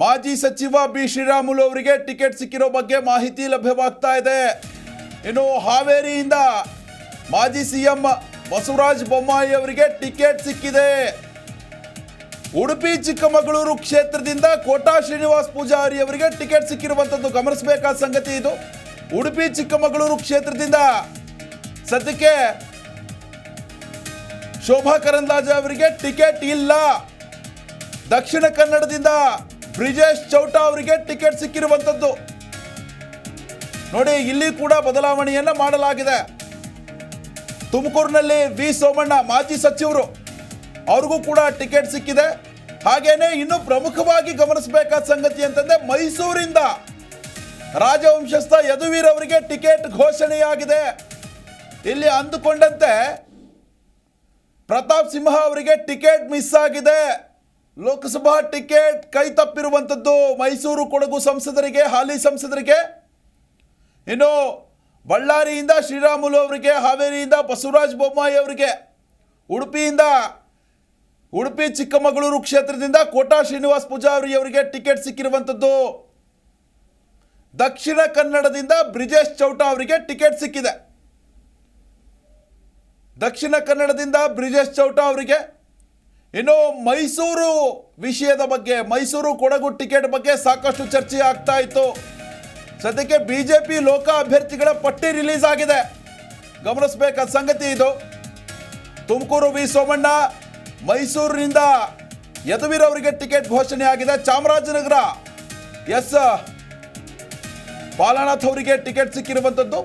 ಮಾಜಿ ಸಚಿವ ಬಿ ಶ್ರೀರಾಮುಲು ಅವರಿಗೆ ಟಿಕೆಟ್ ಸಿಕ್ಕಿರೋ ಬಗ್ಗೆ ಮಾಹಿತಿ ಲಭ್ಯವಾಗ್ತಾ ಇದೆ. ಇನ್ನು ಹಾವೇರಿಯಿಂದ ಮಾಜಿ ಸಿಎಂ ಬಸವರಾಜ ಬೊಮ್ಮಾಯಿ ಅವರಿಗೆ ಟಿಕೆಟ್ ಸಿಕ್ಕಿದೆ. ಉಡುಪಿ, ಚಿಕ್ಕಮಗಳೂರು ಕ್ಷೇತ್ರದಿಂದ ಕೋಟಾ ಶ್ರೀನಿವಾಸ್ ಪೂಜಾರಿ ಅವರಿಗೆ ಟಿಕೆಟ್ ಸಿಕ್ಕಿರುವಂಥದ್ದು ಗಮನಿಸಬೇಕಾದ ಸಂಗತಿ ಇದು. ಉಡುಪಿ, ಚಿಕ್ಕಮಗಳೂರು ಕ್ಷೇತ್ರದಿಂದ ಸದ್ಯಕ್ಕೆ ಶೋಭಾ ಕರಂದ್ಲಾಜೆ ಅವರಿಗೆ ಟಿಕೆಟ್ ಇಲ್ಲ. ದಕ್ಷಿಣ ಕನ್ನಡದಿಂದ ಬ್ರಿಜೇಶ್ ಚೌಟಾ ಅವರಿಗೆ ಟಿಕೆಟ್ ಸಿಕ್ಕಿರುವಂಥದ್ದು ನೋಡಿ, ಇಲ್ಲಿ ಕೂಡ ಬದಲಾವಣೆಯನ್ನ ಮಾಡಲಾಗಿದೆ. ತುಮಕೂರಿನಲ್ಲಿ ವಿ ಸೋಮಣ್ಣ ಮಾಜಿ ಸಚಿವರು, ಅವ್ರಿಗೂ ಕೂಡ ಟಿಕೆಟ್ ಸಿಕ್ಕಿದೆ. ಹಾಗೇನೆ ಇನ್ನು ಪ್ರಮುಖವಾಗಿ ಗಮನಿಸಬೇಕಾದ ಸಂಗತಿ ಅಂತಂದ್ರೆ ಮೈಸೂರಿಂದ ರಾಜವಂಶಸ್ಥ ಯದುವೀರ್ ಅವರಿಗೆ ಟಿಕೆಟ್ ಘೋಷಣೆಯಾಗಿದೆ. ಇಲ್ಲಿ ಅಂದುಕೊಂಡಂತೆ ಪ್ರತಾಪ್ ಸಿಂಹ ಅವರಿಗೆ ಟಿಕೆಟ್ ಮಿಸ್ ಆಗಿದೆ. ಲೋಕಸಭಾ ಟಿಕೆಟ್ ಕೈ ತಪ್ಪಿರುವಂಥದ್ದು ಮೈಸೂರು ಕೊಡಗು ಸಂಸದರಿಗೆ, ಹಾಲಿ ಸಂಸದರಿಗೆ. ಇನ್ನು ಬಳ್ಳಾರಿಯಿಂದ ಶ್ರೀರಾಮುಲು ಅವರಿಗೆ, ಹಾವೇರಿಯಿಂದ ಬಸವರಾಜ ಬೊಮ್ಮಾಯಿ ಅವರಿಗೆ, ಉಡುಪಿಯಿಂದ ಉಡುಪಿ ಚಿಕ್ಕಮಗಳೂರು ಕ್ಷೇತ್ರದಿಂದ ಕೋಟಾ ಶ್ರೀನಿವಾಸ್ ಪೂಜಾರಿ ಅವರಿಗೆ ಟಿಕೆಟ್ ಸಿಕ್ಕಿರುವಂಥದ್ದು. ದಕ್ಷಿಣ ಕನ್ನಡದಿಂದ ಬ್ರಿಜೇಶ್ ಚೌಟ ಅವರಿಗೆ ಟಿಕೆಟ್ ಸಿಕ್ಕಿದೆ. ದಕ್ಷಿಣ ಕನ್ನಡದಿಂದ ಬ್ರಿಜೇಶ್ ಚೌಟ ಅವರಿಗೆ ಇನ್ನು ಮೈಸೂರು ವಿಷಯದ ಬಗ್ಗೆ, ಮೈಸೂರು ಕೊಡಗು ಟಿಕೆಟ್ ಬಗ್ಗೆ ಸಾಕಷ್ಟು ಚರ್ಚೆ ಆಗ್ತಾ ಇತ್ತು. ಸದ್ಯಕ್ಕೆ ಬಿಜೆಪಿ ಲೋಕ ಅಭ್ಯರ್ಥಿಗಳ ಪಟ್ಟಿ ರಿಲೀಸ್ ಆಗಿದೆ. ಗಮನಿಸಬೇಕಾದ ಸಂಗತಿ ಇದು. ತುಮಕೂರು ವಿ ಸೋಮಣ್ಣ ಮೈಸೂರಿನಿಂದ ಯದುವೀರ್ ಅವರಿಗೆ ಟಿಕೆಟ್ ಘೋಷಣೆ ಆಗಿದೆ. ಚಾಮರಾಜನಗರ ಎಸ್. ಬಾಲಾನಾಥ್ ಅವರಿಗೆ ಟಿಕೆಟ್ ಸಿಕ್ಕಿರುವಂಥದ್ದು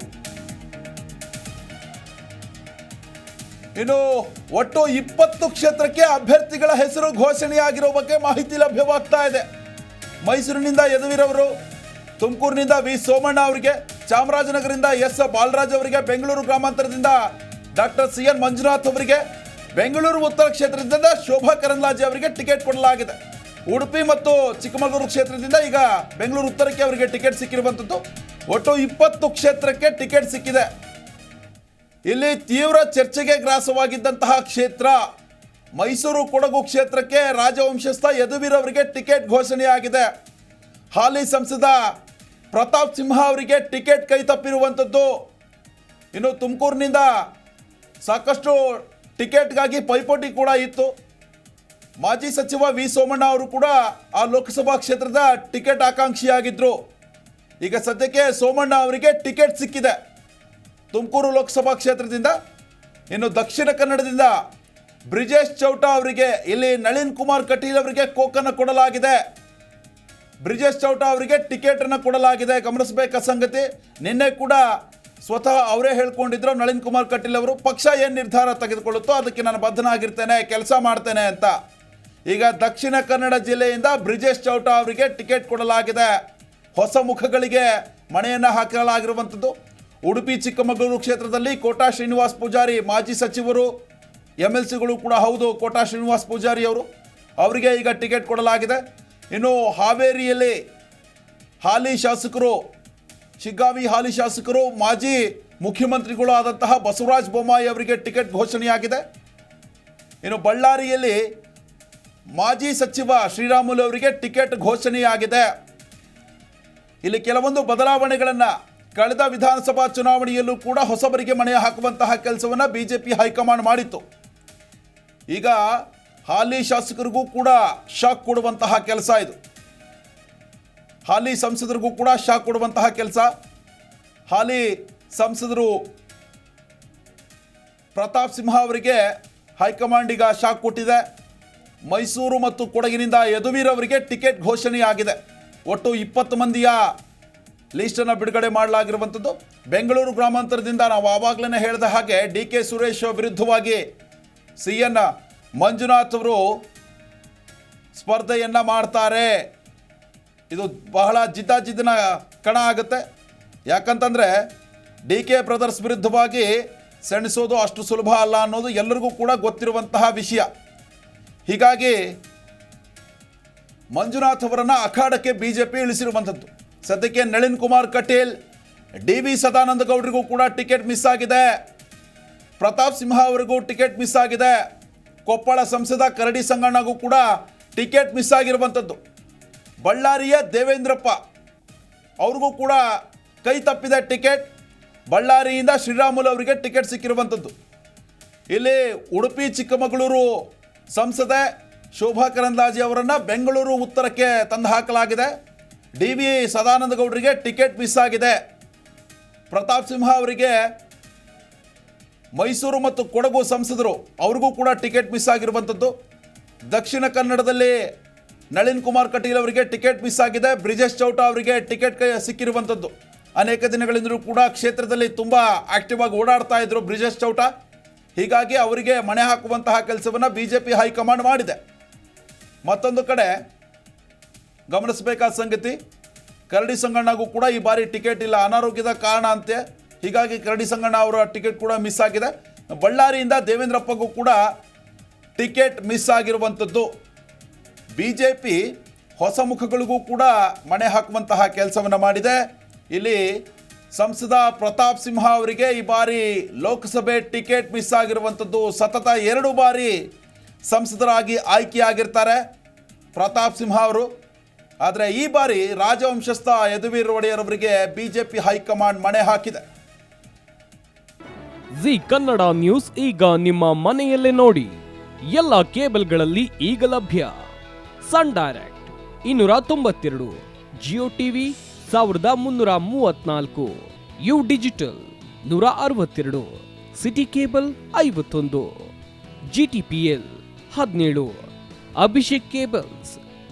ಇನ್ನು ಒಟ್ಟು ಇಪ್ಪತ್ತು ಕ್ಷೇತ್ರಕ್ಕೆ ಅಭ್ಯರ್ಥಿಗಳ ಹೆಸರು ಘೋಷಣೆಯಾಗಿರೋ ಬಗ್ಗೆ ಮಾಹಿತಿ ಲಭ್ಯವಾಗ್ತಾ ಇದೆ. ಮೈಸೂರಿನಿಂದ ಯದುವೀರವರು, ತುಮಕೂರಿನಿಂದ ವಿ ಸೋಮಣ್ಣ ಅವರಿಗೆ, ಚಾಮರಾಜನಗರದಿಂದ ಎಸ್ ಬಾಲರಾಜ್ ಅವರಿಗೆ, ಬೆಂಗಳೂರು ಗ್ರಾಮಾಂತರದಿಂದ ಡಾಕ್ಟರ್ ಸಿ ಎನ್ ಮಂಜುನಾಥ್ ಅವರಿಗೆ, ಬೆಂಗಳೂರು ಉತ್ತರ ಕ್ಷೇತ್ರದಿಂದ ಶೋಭಾ ಕರಂದ್ಲಾಜೆ ಅವರಿಗೆ ಟಿಕೆಟ್ ಕೊಡಲಾಗಿದೆ. ಉಡುಪಿ ಮತ್ತು ಚಿಕ್ಕಮಗಳೂರು ಕ್ಷೇತ್ರದಿಂದ ಈಗ ಬೆಂಗಳೂರು ಉತ್ತರಕ್ಕೆ ಅವರಿಗೆ ಟಿಕೆಟ್ ಸಿಕ್ಕಿರುವಂಥದ್ದು ಒಟ್ಟು ಇಪ್ಪತ್ತು ಕ್ಷೇತ್ರಕ್ಕೆ ಟಿಕೆಟ್ ಸಿಕ್ಕಿದೆ. ಇಲ್ಲಿ ತೀವ್ರ ಚರ್ಚೆಗೆ ಗ್ರಾಸವಾಗಿದ್ದಂತಹ ಕ್ಷೇತ್ರ. ಮೈಸೂರು ಕೊಡಗು ಕ್ಷೇತ್ರಕ್ಕೆ ರಾಜವಂಶಸ್ಥ ಯದುವೀರ್ ಅವರಿಗೆ ಟಿಕೆಟ್ ಘೋಷಣೆಯಾಗಿದೆ. ಹಾಲಿ ಸಂಸದ ಪ್ರತಾಪ್ ಸಿಂಹ ಅವರಿಗೆ ಟಿಕೆಟ್ ಕೈ ತಪ್ಪಿರುವಂಥದ್ದು ಇನ್ನು ತುಮಕೂರಿನಿಂದ ಸಾಕಷ್ಟು ಟಿಕೆಟ್ಗಾಗಿ ಪೈಪೋಟಿ ಕೂಡ ಇತ್ತು. ಮಾಜಿ ಸಚಿವ ವಿ ಸೋಮಣ್ಣ ಅವರು ಕೂಡ ಆ ಲೋಕಸಭಾ ಕ್ಷೇತ್ರದ ಟಿಕೆಟ್ ಆಕಾಂಕ್ಷಿಯಾಗಿದ್ದರು ಈಗ ಸದ್ಯಕ್ಕೆ ಸೋಮಣ್ಣ ಅವರಿಗೆ ಟಿಕೆಟ್ ಸಿಕ್ಕಿದೆ. ತುಮಕೂರು ಲೋಕಸಭಾ ಕ್ಷೇತ್ರದಿಂದ, ಇನ್ನು ದಕ್ಷಿಣ ಕನ್ನಡದಿಂದ ಬ್ರಿಜೇಶ್ ಚೌಟಾ ಅವರಿಗೆ, ಇಲ್ಲಿ ನಳಿನ್ ಕುಮಾರ್ ಕಟೀಲ್ ಅವರಿಗೆ ಕೋಕನ್ನು ಕೊಡಲಾಗಿದೆ. ಬ್ರಿಜೇಶ್ ಚೌಟ ಅವರಿಗೆ ಟಿಕೆಟನ್ನು ಕೊಡಲಾಗಿದೆ. ಗಮನಿಸಬೇಕಾದ ಸಂಗತಿ, ನಿನ್ನೆ ಕೂಡ ಸ್ವತಃ ಅವರೇ ಹೇಳ್ಕೊಂಡಿದ್ರು, ನಳಿನ್ ಕುಮಾರ್ ಕಟೀಲ್ ಅವರು, ಪಕ್ಷ ಏನು ನಿರ್ಧಾರ ತೆಗೆದುಕೊಳ್ಳುತ್ತೋ ಅದಕ್ಕೆ ನಾನು ಬದ್ಧನಾಗಿರ್ತೇನೆ, ಕೆಲಸ ಮಾಡ್ತೇನೆ ಅಂತ. ಈಗ ದಕ್ಷಿಣ ಕನ್ನಡ ಜಿಲ್ಲೆಯಿಂದ ಬ್ರಿಜೇಶ್ ಚೌಟಾ ಅವರಿಗೆ ಟಿಕೆಟ್ ಕೊಡಲಾಗಿದೆ. ಹೊಸ ಮುಖಗಳಿಗೆ ಮಣೆಯನ್ನು ಹಾಕಲಾಗಿರುವಂಥದ್ದು ಉಡುಪಿ, ಚಿಕ್ಕಮಗಳೂರು ಕ್ಷೇತ್ರದಲ್ಲಿ ಕೋಟಾ ಶ್ರೀನಿವಾಸ್ ಪೂಜಾರಿ ಮಾಜಿ ಸಚಿವರು ಎಂ ಎಲ್ ಸಿಗಳು ಕೂಡ ಹೌದು, ಕೋಟಾ ಶ್ರೀನಿವಾಸ್ ಪೂಜಾರಿ ಅವರು. ಅವರಿಗೆ ಈಗ ಟಿಕೆಟ್ ಕೊಡಲಾಗಿದೆ. ಇನ್ನು ಹಾವೇರಿಯಲ್ಲಿ ಹಾಲಿ ಶಾಸಕರು, ಶಿಗ್ಗಾವಿ ಹಾಲಿ ಶಾಸಕರು, ಮಾಜಿ ಮುಖ್ಯಮಂತ್ರಿಗಳು ಆದಂತಹ ಬಸವರಾಜ ಬೊಮ್ಮಾಯಿ ಅವರಿಗೆ ಟಿಕೆಟ್ ಘೋಷಣೆಯಾಗಿದೆ. ಇನ್ನು ಬಳ್ಳಾರಿಯಲ್ಲಿ ಮಾಜಿ ಸಚಿವ ಶ್ರೀರಾಮುಲು ಅವರಿಗೆ ಟಿಕೆಟ್ ಘೋಷಣೆಯಾಗಿದೆ. ಇಲ್ಲಿ ಕೆಲವೊಂದು ಬದಲಾವಣೆಗಳನ್ನು ಕಳೆದ ವಿಧಾನಸಭಾ ಚುನಾವಣೆಯಲ್ಲೂ ಕೂಡ ಹೊಸಬರಿಗೆ ಮಣೆ ಹಾಕುವಂತಹ ಕೆಲಸವನ್ನು ಬಿಜೆಪಿ ಹೈಕಮಾಂಡ್ ಮಾಡಿತ್ತು. ಈಗ ಹಾಲಿ ಶಾಸಕರಿಗೂ ಕೂಡ ಶಾಕ್ ಕೊಡುವಂತಹ ಕೆಲಸ ಇದು. ಹಾಲಿ ಸಂಸದರಿಗೂ ಕೂಡ ಶಾಕ್ ಕೊಡುವಂತಹ ಕೆಲಸ. ಹಾಲಿ ಸಂಸದರು ಪ್ರತಾಪ್ ಸಿಂಹ ಅವರಿಗೆ ಹೈಕಮಾಂಡ್ ಈಗ ಶಾಕ್ ಕೊಟ್ಟಿದೆ. ಮೈಸೂರು ಮತ್ತು ಕೊಡಗಿನಿಂದ ಯದುವೀರ್ ಅವರಿಗೆ ಟಿಕೆಟ್ ಘೋಷಣೆಯಾಗಿದೆ. ಒಟ್ಟು ಇಪ್ಪತ್ತು ಮಂದಿಯ ಲೀಸ್ಟನ್ನು ಬಿಡುಗಡೆ ಮಾಡಲಾಗಿರುವಂಥದ್ದು. ಬೆಂಗಳೂರು ಗ್ರಾಮಾಂತರದಿಂದ ನಾವು ಆವಾಗಲೇ ಹೇಳಿದ ಹಾಗೆ ಡಿ ಕೆ ಸುರೇಶ್ ವಿರುದ್ಧವಾಗಿ ಸಿ ಎನ್ ಮಂಜುನಾಥ್ ಅವರು ಸ್ಪರ್ಧೆಯನ್ನು ಮಾಡ್ತಾರೆ. ಇದು ಬಹಳ ಜಿದ್ದಾಜಿದ್ದಿನ ಕಣ ಆಗುತ್ತೆ. ಯಾಕಂತಂದರೆ ಡಿ ಕೆ ಬ್ರದರ್ಸ್ ವಿರುದ್ಧವಾಗಿ ಸೆಣಸೋದು ಅಷ್ಟು ಸುಲಭ ಅಲ್ಲ ಅನ್ನೋದು ಎಲ್ಲರಿಗೂ ಕೂಡ ಗೊತ್ತಿರುವಂತಹ ವಿಷಯ. ಹೀಗಾಗಿ ಮಂಜುನಾಥ್ ಅವರನ್ನು ಅಖಾಡಕ್ಕೆ ಬಿ ಜೆ ಪಿ ಇಳಿಸಿರುವಂಥದ್ದು. ಸದ್ಯಕ್ಕೆ ನಳಿನ್ ಕುಮಾರ್ ಕಟೀಲ್ ಡಿ ವಿ ಸದಾನಂದ ಗೌಡರಿಗೂ ಕೂಡ ಟಿಕೆಟ್ ಮಿಸ್ ಆಗಿದೆ. ಪ್ರತಾಪ್ ಸಿಂಹ ಅವರಿಗೂ ಟಿಕೆಟ್ ಮಿಸ್ ಆಗಿದೆ. ಕೊಪ್ಪಳ ಸಂಸದ ಕರಡಿ ಸಂಗಣ್ಣಗೂ ಕೂಡ ಟಿಕೆಟ್ ಮಿಸ್ ಆಗಿರುವಂಥದ್ದು. ಬಳ್ಳಾರಿಯ ದೇವೇಂದ್ರಪ್ಪ ಅವ್ರಿಗೂ ಕೂಡ ಕೈ ತಪ್ಪಿದೆ ಟಿಕೆಟ್. ಬಳ್ಳಾರಿಯಿಂದ ಶ್ರೀರಾಮುಲು ಅವರಿಗೆ ಟಿಕೆಟ್ ಸಿಕ್ಕಿರುವಂಥದ್ದು. ಇಲ್ಲಿ ಉಡುಪಿ, ಚಿಕ್ಕಮಗಳೂರು ಸಂಸದೆ ಶೋಭಾ ಕರಂದ್ಲಾಜೆ ಅವರನ್ನು ಬೆಂಗಳೂರು ಉತ್ತರಕ್ಕೆ ತಂದು ಹಾಕಲಾಗಿದೆ. ಡಿ ವಿ ಸದಾನಂದ ಗೌಡರಿಗೆ ಟಿಕೆಟ್ ಮಿಸ್ ಆಗಿದೆ. ಪ್ರತಾಪ್ ಸಿಂಹ ಅವರಿಗೆ ಮೈಸೂರು ಮತ್ತು ಕೊಡಗು ಸಂಸದರು ಅವ್ರಿಗೂ ಕೂಡ ಟಿಕೆಟ್ ಮಿಸ್ ಆಗಿರುವಂಥದ್ದು ದಕ್ಷಿಣ ಕನ್ನಡದಲ್ಲಿ ನಳಿನ್ ಕುಮಾರ್ ಕಟೀಲ್ ಅವರಿಗೆ ಟಿಕೆಟ್ ಮಿಸ್ ಆಗಿದೆ. ಬ್ರಿಜೇಶ್ ಚೌಟಾ ಅವರಿಗೆ ಟಿಕೆಟ್ ಕೈ ಸಿಕ್ಕಿರುವಂಥದ್ದು ಅನೇಕ ದಿನಗಳಿಂದಲೂ ಕೂಡ ಕ್ಷೇತ್ರದಲ್ಲಿ ತುಂಬ ಆಕ್ಟಿವ್ ಆಗಿ ಓಡಾಡ್ತಾ ಇದ್ರು ಬ್ರಿಜೇಶ್ ಚೌಟಾ. ಹೀಗಾಗಿ ಅವರಿಗೆ ಮಣೆ ಹಾಕುವಂತಹ ಕೆಲಸವನ್ನು ಬಿ ಜೆ ಪಿ ಹೈಕಮಾಂಡ್ ಮಾಡಿದೆ. ಮತ್ತೊಂದು ಕಡೆ ಗಮನಿಸಬೇಕಾದ ಸಂಗತಿ, ಕರಡಿ ಸಂಗಣ್ಣಗೂ ಕೂಡ ಈ ಬಾರಿ ಟಿಕೆಟ್ ಇಲ್ಲ. ಅನಾರೋಗ್ಯದ ಕಾರಣ ಅಂತೆ. ಹೀಗಾಗಿ ಕರಡಿ ಸಂಗಣ್ಣ ಅವರ ಟಿಕೆಟ್ ಕೂಡ ಮಿಸ್ ಆಗಿದೆ. ಬಳ್ಳಾರಿಯಿಂದ ದೇವೇಂದ್ರಪ್ಪಗೂ ಕೂಡ ಟಿಕೆಟ್ ಮಿಸ್ ಆಗಿರುವಂಥದ್ದು ಬಿ ಜೆ ಪಿ ಹೊಸ ಮುಖಗಳಿಗೂ ಕೂಡ ಮಣೆ ಹಾಕುವಂತಹ ಕೆಲಸವನ್ನು ಮಾಡಿದೆ. ಇಲ್ಲಿ ಸಂಸದ ಪ್ರತಾಪ್ ಸಿಂಹ ಅವರಿಗೆ ಈ ಬಾರಿ ಲೋಕಸಭೆ ಟಿಕೆಟ್ ಮಿಸ್ ಆಗಿರುವಂಥದ್ದು ಸತತ ಎರಡು ಬಾರಿ ಸಂಸದರಾಗಿ ಆಯ್ಕೆಯಾಗಿರ್ತಾರೆ ಪ್ರತಾಪ್ ಸಿಂಹ ಅವರು. ಆದರೆ ಈ ಬಾರಿ ರಾಜವಂಶಸ್ಥ ಯದುವೀರ್ ಒಡೆಯರ್ ಅವರಿಗೆ ಬಿ ಜೆ ಪಿ ಹೈಕಮಾಂಡ್ ಮಣೆ ಹಾಕಿದೆ. ಜಿ ಕನ್ನಡ ನ್ಯೂಸ್ ಈಗ ನಿಮ್ಮ ಮನೆಯಲ್ಲೇ ನೋಡಿ. ಎಲ್ಲ ಕೇಬಲ್ಗಳಲ್ಲಿ ಈಗ ಲಭ್ಯ. ಸನ್ ಡೈರೆಕ್ಟ್ ಇನ್ನೂರ ತೊಂಬತ್ತೆರಡು, ಜಿಯೋ ಟಿವಿ ಸಾವಿರದ ಮುನ್ನೂರ ಮೂವತ್ನಾಲ್ಕು, ಯು ಡಿಜಿಟಲ್ ನೂರ ಅರವತ್ತೆರಡು, ಸಿಟಿ ಕೇಬಲ್ ಐವತ್ತೊಂದು ಜಿ ಟಿ ಪಿ ಎಲ್ ಹದಿನೇಳು, ಅಭಿಷೇಕ್ ಕೇಬಲ್ಸ್